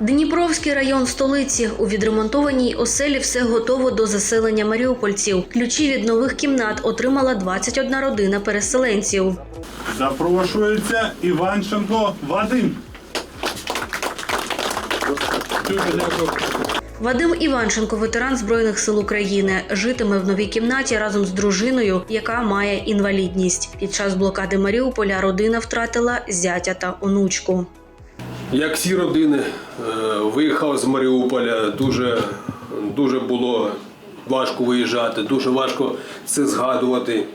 Дніпровський район столиці. У відремонтованій оселі все готово до заселення маріупольців. Ключі від нових кімнат отримала 21 родина переселенців. Запрошується Іванченко Вадим. Вадим Іванченко, ветеран Збройних сил України, житиме в новій кімнаті разом з дружиною, яка має інвалідність. Під час блокади Маріуполя родина втратила зятя та онучку. Як всі родини, е, виїхав з Маріуполя, дуже, дуже було важко виїжджати, дуже важко це згадувати.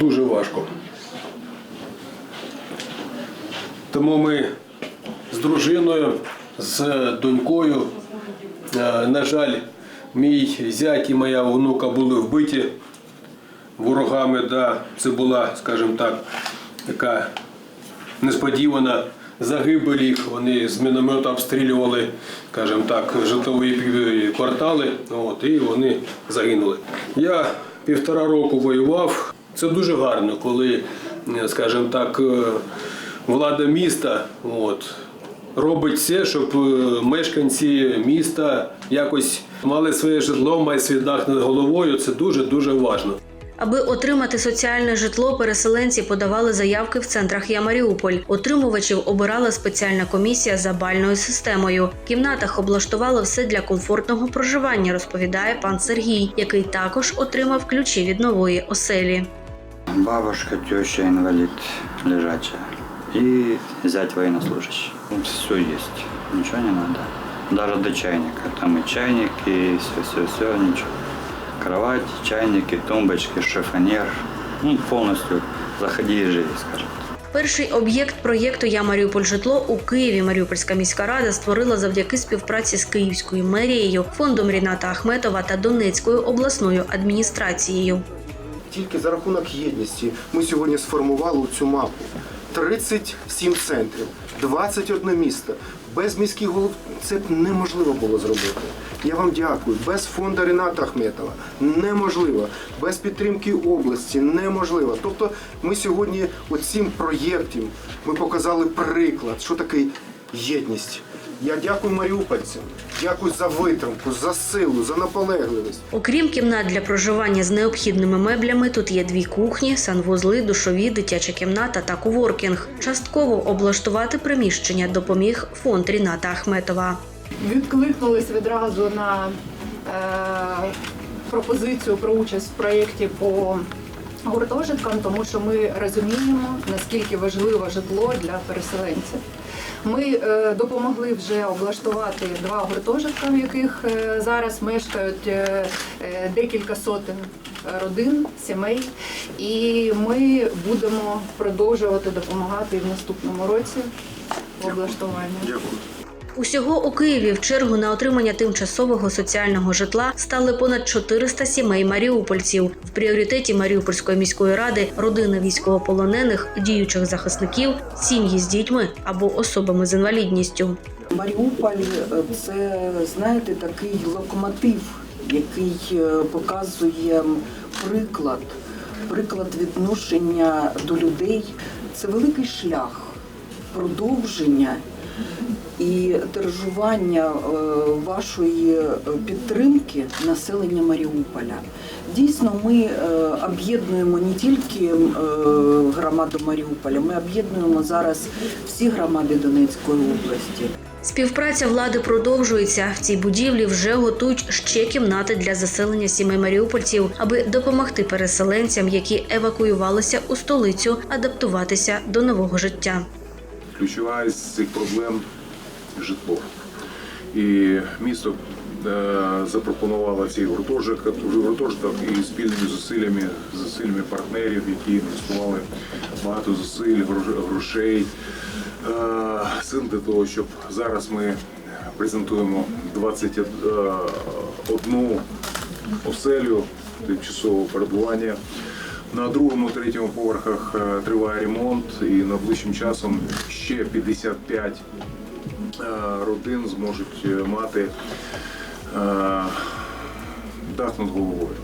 Дуже важко. Тому ми з дружиною, з донькою, е, на жаль, мій зять і моя онука були вбиті ворогами. Да, це була, скажімо так, така несподівана загибель їх. Вони з міномета обстрілювали, скажімо так, житлові квартали, от, і вони загинули. Я півтора року воював. Це дуже гарно, коли, скажімо так, е, влада міста от, робить все, щоб е, мешканці міста якось мали своє житло, мають свій дах над головою. Це дуже дуже важливо. Аби отримати соціальне житло, переселенці подавали заявки в центрах Я Маріуполь. Отримувачів обирала спеціальна комісія за бальною системою. В кімнатах облаштували все для комфортного проживання, розповідає пан Сергій, який також отримав ключі від нової оселі. Бабушка, теща, инвалид лежачая. И зять военнослужащий. Все есть. Ничего не надо. Даже до чайника. Там и чайник, и все-все-все, ничего. Кровать, чайники, тумбочки, шифонер. Ну, полностью заходи и живи, скажем. Перший об'єкт проєкту Я Маріуполь житло у Києві Маріупольська міська рада створила завдяки співпраці з Київською мерією, фондом Ріната Ахметова та Донецькою обласною адміністрацією. Тільки за рахунок єдності ми сьогодні сформували цю мапу. 37 центрів, 21 місто. Без міських голов це б неможливо було зробити. Я вам дякую. Без фонду Рената Ахметова неможливо. Без підтримки області неможливо. Тобто ми сьогодні оцим проєктом ми показали приклад, що таке єдність. Я дякую маріупольцям, дякую за витримку, за силу, за наполегливість. Окрім кімнат для проживання з необхідними меблями, тут є дві кухні, санвузли, душові, дитяча кімната та коворкінг. Частково облаштувати приміщення допоміг фонд Ріната Ахметова. Відкликнулись відразу на е, пропозицію про участь в проєкті по гуртожиткам, тому що ми розуміємо, наскільки важливо житло для переселенців. Ми е, допомогли вже облаштувати два гуртожитка, в яких е, зараз мешкають е, е, декілька сотень родин, сімей, і ми будемо продовжувати допомагати в наступному році в облаштуванні. Усього у Києві в чергу на отримання тимчасового соціального житла стали понад 400 сімей маріупольців. В пріоритеті Маріупольської міської ради родини військовополонених, діючих захисників, сім'ї з дітьми або особами з інвалідністю. Маріуполь е, це знаєте такий локомотив, який е, показує приклад, приклад відношення до людей. Це великий шлях продовження і тиражування е, вашої е, підтримки населення Маріуполя. Дійсно, ми е, об'єднуємо не тільки громаду Маріуполя, ми об'єднуємо зараз всі громади Донецької області. Співпраця влади продовжується. В цій будівлі вже готують ще кімнати для заселення сімей маріупольців, аби допомогти переселенцям, які евакуювалися у столицю, адаптуватися до нового життя. Ключова з цих проблем житло. І місто е, запропонувало цей гуртожиток, гуртожиток і спільними зусиллями, зусиллями партнерів, які інвестували багато зусиль, грошей, е, сил для того, щоб зараз ми презентуємо 21 оселю тимчасового перебування. На другому, третьому поверхах е, триває ремонт, і найближчим часом ще 55 е, родин зможуть е, мати дах над головою.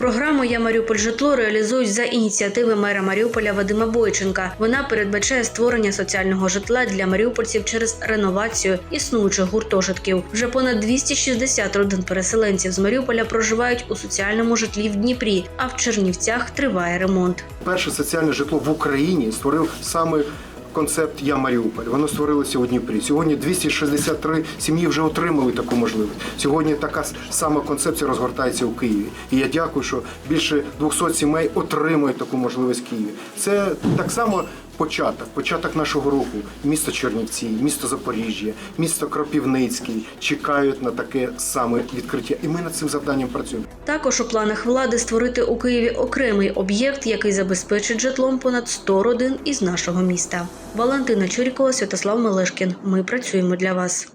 Програму Я Маріуполь житло реалізують за ініціативи мера Маріуполя Вадима Бойченка. Вона передбачає створення соціального житла для маріупольців через реновацію існуючих гуртожитків. Вже понад 260 родин переселенців з Маріуполя проживають у соціальному житлі в Дніпрі, а в Чернівцях триває ремонт. Перше соціальне житло в Україні створив саме концепт Я Маріуполь. Воно створилося у Дніпрі. Сьогодні 263 сім'ї вже отримали таку можливість. Сьогодні така сама концепція розгортається у Києві. І я дякую, що більше 200 сімей отримують таку можливість в Києві. Це так само. Початок, початок нашого руху. Місто Чернівці, місто Запоріжжя, місто Кропівницький чекають на таке саме відкриття. І ми над цим завданням працюємо. Також у планах влади створити у Києві окремий об'єкт, який забезпечить житлом понад 100 родин із нашого міста. Валентина Чурікова, Святослав Мелешкін. Ми працюємо для вас.